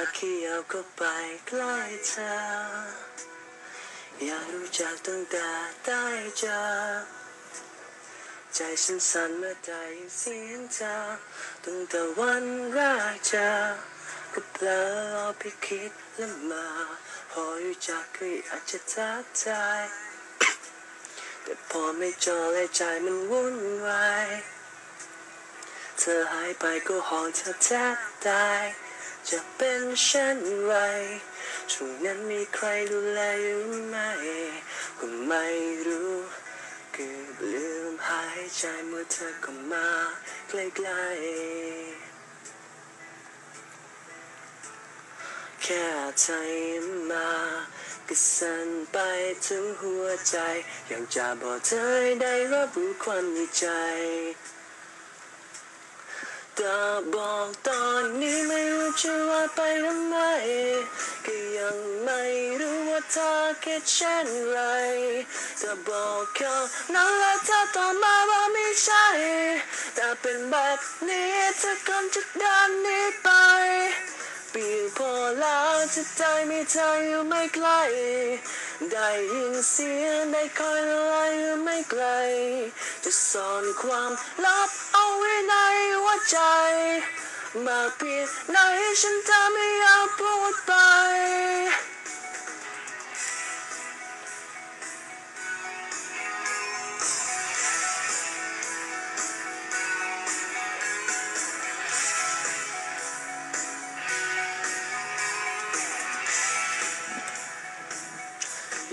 ากเขียวเข้าไปใกล้เธอ อยากรู้จักตั้งแต่ได้เจอ ใจฉันสั่นเมื่อได้ยินเสียงเธอตั้งแต่วันแรกเจอก็เพลอเอาไปคิดและมาพอรู้จักก็อยากจะทักทายแต่พอไม่เจอและใจมันวุ่นวายเธอหายไปก็ห้องเธอแทบตาย จะเป็นเช่นไรช่วงนั้นมีใครดูแลอยู่ไหมก็ไม่รู้เกือบลืมหายใจเมื่อเธอเข้ามาใกล้ๆแค่ใจมาก็สั่นไปถึงหัวใจ อยากจะบอกเธอได้รับรู้ความในใจ ต่บอกตอนนี้ไม่รู้จะว่าไปทำไมก็ยังไม่รู้ว่าเธอคิดเช่นไรต่บอกเขานั้นแล้วเธอตอบมาว่าไม่ใช่ แต่เป็นแบบนี้เธอคงจะเดินหนีไปเปียนพอแล้วจะใจมีเธออยู่ไม่ไกล ได้ยินเสียงได้คอยอะไรอยู่ไม่ไกล จะซ่อนความลับ ไว้ในหัวใจมากเพียงไหนฉันจะไม่อยากพูดไป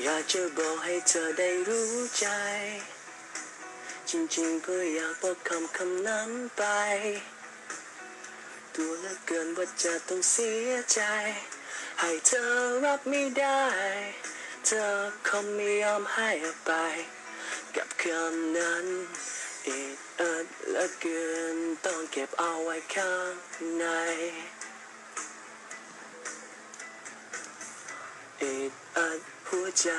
อยากจะบอกให้เธอได้รู้ใจ จริงๆก็อยากบอกคำคำนั้นไปตัวเหลือเกินว่าจะต้องเสียใจ ให้เธอรับไม่ได้ เธอคงไม่ยอมให้อภัยกับคำนั้นอีกเอิดเหลือเกินต้องเก็บเอาไว้ข้างในอึดอัดหัวใจ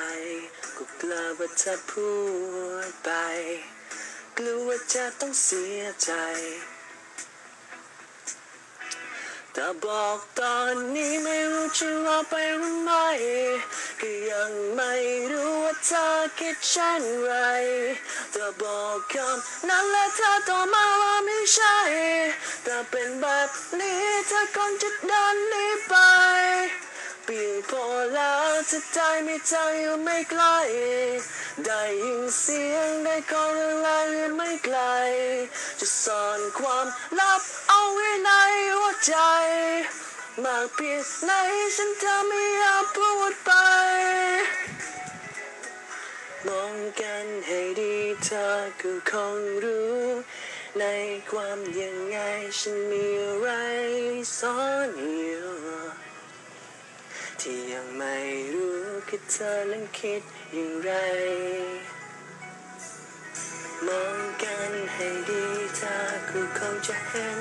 ก็กลัวว่าจะพูดไป กลัวว่าจะต้องเสียใจ แต่บอกตอนนี้ไม่รู้จะว่าไปหรือไม่ก็ยังไม่รู้ว่าเธอคิดเช่นไร แต่บอกคำนั้นและเธอตอบมาว่าไม่ใช่ แต่เป็นแบบนี้เธอคงจะเดินหนีไป เปลี่ยนพอแล้วจะใจไม่ใจอยู่ไม่ไกล ได้ยินเสียงได้คอยอะไรอยู่ไม่ไกล จะซ่อนความลับเอาไว้ในหัวใจมากเพียงไหนฉันจะไม่อยากพูดไป มองกันให้ดีเธอก็คงรู้ ในความยังไงฉันมีอะไรซ่อนอยู่ ที่ยังไม่รู้คือเธอนั้นคิดอย่างไร มองกันให้ดีเธอก็คงจะเห็น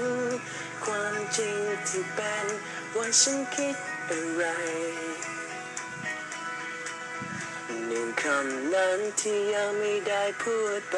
ความจริงที่เป็นว่าฉันคิดอะไรหนึ่งคำนั้นที่ยังไม่ได้พูดไป